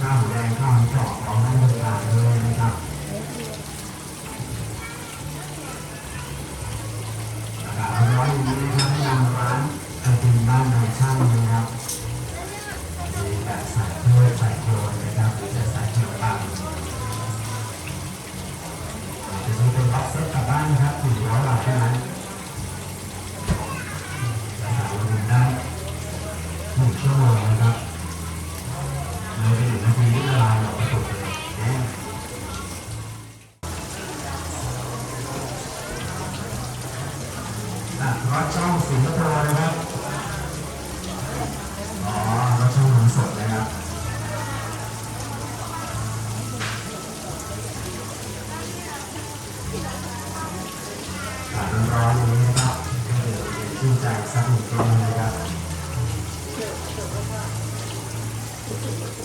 ข้าวแดงข้าวหอมกของน้องคนตาด้วยนะครับอากาศร้อนอย่ดีนะครับนำร้านไอติมบ้านนายช่างนะครับใส่ถ้วยใส่โคลนนะครับจะใส่ เป็นบ็อกเซตกลับบ้านนะครับถึงร้อยบาทเท่านั้นจะหาเงินหนึ่งได้หนึ่งชั่วโมงนะครับเลยไปหนึ่งนาทีนี่ละลายหมดกระปุกเลยนะอะรถช่องสิงคโปร์นะครับ สนุกมากเลยครับ